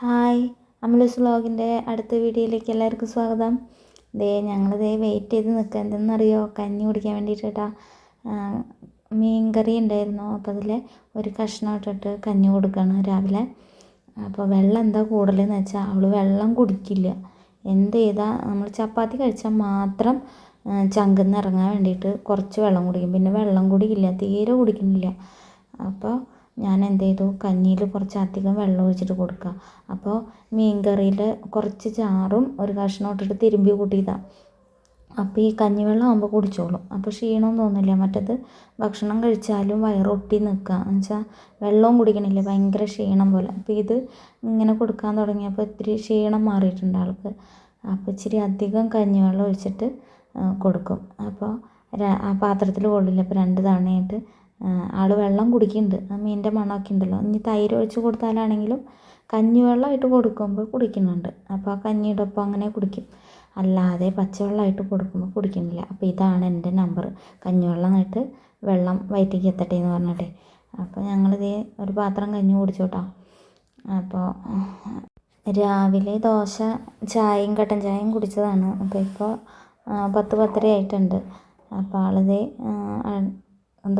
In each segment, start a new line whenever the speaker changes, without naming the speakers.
Hi അമലൂസ് വ്ളോഗിന്റെ അടുത്ത വീഡിയോയിലേക്ക് എല്ലാവർക്കും സ്വാഗതം. ദേ ഞങ്ങൾ ദേ വെയിറ്റ് ചെയ്ത് നിൽക്കുക എന്തെന്നറിയോ? കഞ്ഞി കുടിക്കാൻ വേണ്ടിയിട്ടാ. മീൻ കറി ഉണ്ടായിരുന്നു. അപ്പോൾ അതിൽ ഒരു കഷ്ണം ഇട്ടിട്ട് കഞ്ഞി കൊടുക്കണം രാവിലെ. അപ്പോൾ വെള്ളം എന്താ കൂടുതലെന്ന് വെച്ചാൽ അവൾ വെള്ളം കുടിക്കില്ല. എന്ത് ചെയ്താൽ നമ്മൾ ചപ്പാത്തി കഴിച്ചാൽ മാത്രം ചങ്കിന്ന് ഇറങ്ങാൻ വേണ്ടിയിട്ട് കുറച്ച് വെള്ളം കുടിക്കും. പിന്നെ വെള്ളം കുടിക്കില്ല തീരെ കുടിക്കുന്നില്ല. അപ്പോൾ ഞാൻ എന്ത് ചെയ്തു കഞ്ഞിയിൽ കുറച്ച് അധികം വെള്ളം ഒഴിച്ചിട്ട് കൊടുക്കുക അപ്പോൾ മീൻ കറിയിൽ കുറച്ച് ചാറും ഒരു കഷ്ണം ഇട്ടിട്ട് തിരുമ്പി കൂട്ടിയതാണ് അപ്പോൾ ഈ കഞ്ഞിവെള്ളം ആകുമ്പോൾ കുടിച്ചോളും. അപ്പോൾ ക്ഷീണം തോന്നില്ല. മറ്റേത് ഭക്ഷണം കഴിച്ചാലും വയറൊട്ടി നിൽക്കുക എന്ന് വെച്ചാൽ വെള്ളവും കുടിക്കണില്ല. ഭയങ്കര ക്ഷീണം പോലെ. അപ്പോൾ ഇത് ഇങ്ങനെ കൊടുക്കാൻ തുടങ്ങിയപ്പോൾ ഇത്തിരി ക്ഷീണം മാറിയിട്ടുണ്ട് ആൾക്ക്. അപ്പോൾ ഇച്ചിരി അധികം കഞ്ഞിവെള്ളം ഒഴിച്ചിട്ട് കൊടുക്കും. അപ്പോൾ ആ പാത്രത്തിൽ കൊള്ളില്ല. അപ്പോൾ രണ്ട് തവണയായിട്ട് ആൾ വെള്ളം കുടിക്കുന്നുണ്ട് ആ മീനിന്റെ മണമൊക്കെ ഉണ്ടല്ലോ. ഇനി തൈര് ഒഴിച്ച് കൊടുത്താലാണെങ്കിലും കഞ്ഞിവെള്ളമായിട്ട് കൊടുക്കുമ്പോൾ കുടിക്കുന്നുണ്ട്. അപ്പോൾ ആ കഞ്ഞിയുടെ ഒപ്പം അങ്ങനെ കുടിക്കും. അല്ലാതെ പച്ചവെള്ളമായിട്ട് കൊടുക്കുമ്പോൾ കുടിക്കുന്നില്ല. അപ്പോൾ ഇതാണ് എന്റെ നമ്പർ. കഞ്ഞിവെള്ളമായിട്ട് വെള്ളം വയറ്റിക്ക് എത്തട്ടെ എന്ന് പറഞ്ഞിട്ടേ. അപ്പോൾ ഞങ്ങളിത് ഒരു പാത്രം കഞ്ഞി കുടിച്ചു കേട്ടോ അപ്പോൾ രാവിലെ ദോശ ചായയും കട്ടൻ ചായയും കുടിച്ചതാണ്. അപ്പോൾ ഇപ്പോൾ പത്ത് പത്തര ആയിട്ടുണ്ട്. അപ്പോൾ ആളിത്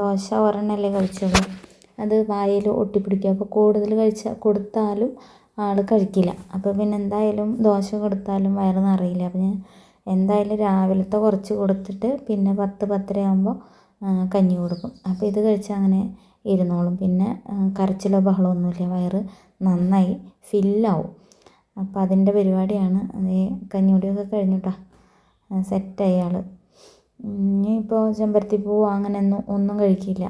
ദോശ ഒരെണ്ണമല്ലേ കഴിച്ചുള്ളൂ അത് വായിൽ ഒട്ടിപ്പിടിക്കും. അപ്പോൾ കൂടുതൽ കഴിച്ച കൊടുത്താലും ആൾ കഴിക്കില്ല. അപ്പോൾ പിന്നെ എന്തായാലും ദോശ കൊടുത്താലും വയറ് നിറയില്ല അപ്പോൾ ഞാൻ എന്തായാലും രാവിലത്തെ കുറച്ച് കൊടുത്തിട്ട് പിന്നെ പത്ത് പത്തര ആകുമ്പോൾ കഞ്ഞി കൊടുക്കും. അപ്പോൾ ഇത് കഴിച്ചാൽ അങ്ങനെ ഇരുന്നോളും. പിന്നെ കരച്ചിലോ ബഹളോ ഒന്നുമില്ല. വയറ് നന്നായി ഫില്ലാവും. അപ്പോൾ അതിന്റെ പരിപാടിയാണ്. അതേ കഞ്ഞികുടിയൊക്കെ കഴിഞ്ഞു സെറ്റായി ആൾ ഇനിയിപ്പോൾ ചെമ്പരത്തിപ്പൂവ് അങ്ങനെ ഒന്നും കഴിക്കില്ല.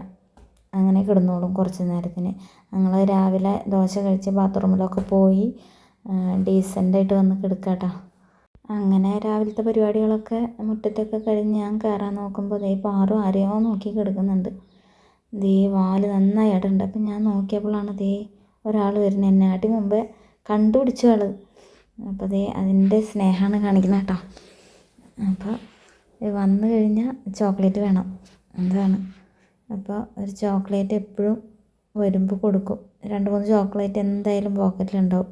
അങ്ങനെ കിടന്നോളും കുറച്ച് നേരത്തിന്. ഞങ്ങൾ രാവിലെ ദോശ കഴിച്ച് ബാത്റൂമിലൊക്കെ പോയി ഡീസന്റായിട്ട് വന്ന് കിടക്കാട്ടോ. അങ്ങനെ രാവിലത്തെ പരിപാടികളൊക്കെ മുറ്റത്തൊക്കെ കഴിഞ്ഞ് ഞാൻ കയറാൻ നോക്കുമ്പോൾ ദേ പാറും ആരെയോ നോക്കി കിടക്കുന്നുണ്ട്. ദേ വാൽ നന്നായി ഇടണ്ട് അപ്പം ഞാൻ നോക്കിയപ്പോഴാണ് ദേ ഒരാൾ വരുന്നത്. എന്നെ കാട്ടി മുമ്പേ കണ്ടുപിടിച്ചു ആൾ അപ്പോൾ ദേ അതിന്റെ സ്നേഹമാണ് കാണിക്കുന്നത് കേട്ടോ. അപ്പോൾ വന്നു കഴിഞ്ഞാൽ ചോക്ലേറ്റ് വേണം. എന്താണ് അപ്പോൾ ഒരു ചോക്ലേറ്റ് എപ്പോഴും വരുമ്പോൾ കൊടുക്കും. രണ്ട് മൂന്ന് ചോക്ലേറ്റ് എന്തായാലും പോക്കറ്റിലുണ്ടാവും.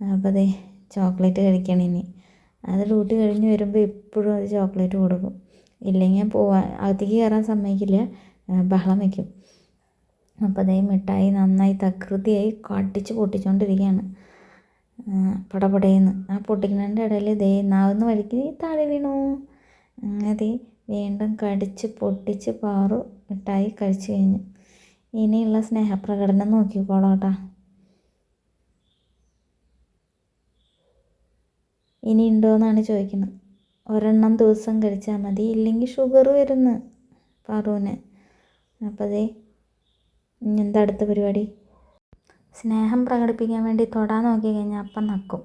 അപ്പോൾ അതെ ചോക്ലേറ്റ് കഴിക്കണം ഇനി. അത് ഡ്യൂട്ടി കഴിഞ്ഞ് വരുമ്പോൾ എപ്പോഴും ഒരു ചോക്ലേറ്റ് കൊടുക്കും. ഇല്ലെങ്കിൽ പോവാൻ അകത്തേക്ക് കയറാൻ സമ്മതിക്കില്ല. ബഹളം വയ്ക്കും അപ്പോൾ അതേ മിഠായി നന്നായി തകൃതിയായി കടിച്ച് പൊട്ടിച്ചുകൊണ്ടിരിക്കുകയാണ് പടപടയെന്ന് ആ പൊട്ടിക്കുന്നതിന്റെ ഇടയിൽ ദേ നാവുന്ന വഴിക്ക് താഴെ വീണു. അങ്ങനെ വീണ്ടും കടിച്ച് പൊട്ടിച്ച് പാറു മിഠായി കഴിച്ചു കഴിഞ്ഞു. ഇനിയുള്ള സ്നേഹപ്രകടനം നോക്കിക്കോളാട്ടാ. ഇനി ഉണ്ടോ എന്നാണ് ചോദിക്കുന്നത്. ഒരെണ്ണം ദിവസം കഴിച്ചാൽ മതി ഇല്ലെങ്കിൽ ഷുഗർ വരുന്നു പാറുവിന്. അപ്പോൾ അതേ എന്താ അടുത്ത പരിപാടി? സ്നേഹം പ്രകടിപ്പിക്കാൻ വേണ്ടി തൊടാൻ നോക്കി കഴിഞ്ഞാൽ അപ്പം നക്കും.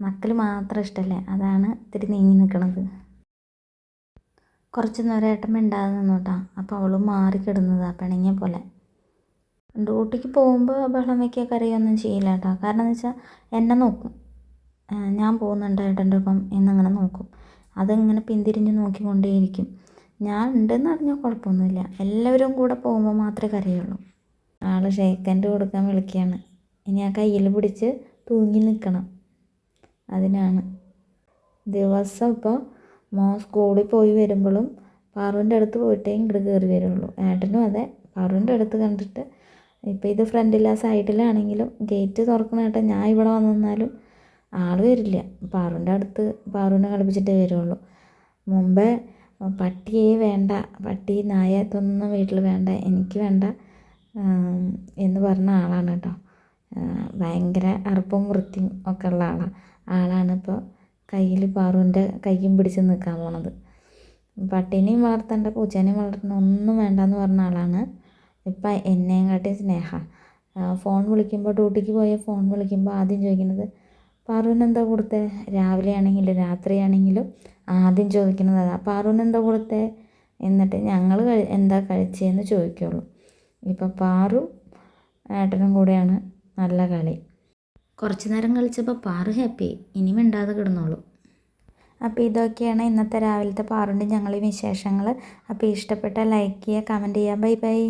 നക്കൽ മാത്രം ഇഷ്ടമല്ലേ അതാണ് ഇത്തിരി നീങ്ങി നിൽക്കണത് കുറച്ച് നേരം ഏട്ടൻ മിണ്ടാതെ നിന്നു കേട്ടോ അപ്പോൾ അവൾ മാറി കിടന്നതാണ് പിണങ്ങിയ പോലെ. ഡ്യൂട്ടിക്ക് പോകുമ്പോൾ ബഹളം വയ്ക്കുക കരയൊന്നും ചെയ്യില്ല കേട്ടോ കാരണം എന്ന് വെച്ചാൽ എന്നെ നോക്കും. ഞാൻ പോകുന്നുണ്ട് ഏട്ടന്റെ ഒപ്പം എന്നിങ്ങനെ നോക്കും. അതിങ്ങനെ പിന്തിരിഞ്ഞ് നോക്കിക്കൊണ്ടേയിരിക്കും. ഞാൻ ഉണ്ടെന്ന് അറിഞ്ഞാൽ കുഴപ്പമൊന്നുമില്ല. എല്ലാവരും കൂടെ പോകുമ്പോൾ മാത്രമേ കരയുള്ളൂ. ആൾ ഷേക്കന്റെ കൊടുക്കാൻ വിളിക്കുകയാണ്. ഇനി ആ കയ്യിൽ പിടിച്ച് തൂങ്ങി നിൽക്കണം. അതിനാണ്. ദിവസം ഇപ്പോൾ മോൻ സ്കൂളിൽ പോയി വരുമ്പോഴും പാറുവിന്റെ അടുത്ത് പോയിട്ടേ ഇങ്ങോട്ട് കയറി വരുള്ളൂ. ഏട്ടനും അതെ പാറുവിന്റെ അടുത്ത് കണ്ടിട്ട് ഇപ്പം ഇത് ഫ്രണ്ട് ആ സൈഡിലാണെങ്കിലും ഗേറ്റ് തുറക്കണ ഏട്ടൻ ഞാൻ ഇവിടെ വന്നു നിന്നാലും ആൾ വരില്ല. പാറുവിന്റെ അടുത്ത് പാറുവിനെ കളിപ്പിച്ചിട്ടേ വരുള്ളൂ. മുമ്പേ പട്ടിയെ വേണ്ട പട്ടി നായ ഇതൊന്നും വീട്ടിൽ വേണ്ട എനിക്ക് വേണ്ട എന്ന് പറഞ്ഞ ആളാണ് കേട്ടോ. ഭയങ്കര അറുപ്പും വൃത്തിയും ഒക്കെ ഉള്ള ആളാണ് ആളാണ് ഇപ്പോൾ കയ്യിൽ പാറുവിന്റെ കയ്യും പിടിച്ച് നിൽക്കാൻ പോണത്. പട്ടീനെയും വളർത്തണ്ട പൂച്ചേനെയും വളർത്തണ്ട ഒന്നും വേണ്ടെന്ന് പറഞ്ഞ ആളാണ്. ഇപ്പം എന്നെയും സ്നേഹ. ഫോൺ വിളിക്കുമ്പോൾ ഡ്യൂട്ടിക്ക് പോയ ഫോൺ വിളിക്കുമ്പോൾ ആദ്യം ചോദിക്കുന്നത് പാറുവിന് എന്താ കൊടുത്തേ? രാവിലെ ആണെങ്കിലും രാത്രിയാണെങ്കിലും ആദ്യം ചോദിക്കുന്നത് അതാ പാറുവിന് എന്താ കൊടുത്തേ? എന്നിട്ട് ഞങ്ങൾ എന്താ കഴിച്ചതെന്ന് ചോദിക്കുള്ളൂ. ഇപ്പം പാറു ഏട്ടനും കൂടെയാണ് നല്ല കളി. കുറച്ച് നേരം കളിച്ചപ്പോൾ പാറു ഹാപ്പി ഇനി മിണ്ടാതെ കിടന്നോളൂ. അപ്പോൾ ഇതൊക്കെയാണ് ഇന്നത്തെ രാവിലത്തെ പാറുണ്ട് ഞങ്ങളെ വിശേഷങ്ങൾ അപ്പോൾ ഇഷ്ടപ്പെട്ട ലൈക്ക് ചെയ്യുക കമന്റ് ചെയ്യുക. Bye bye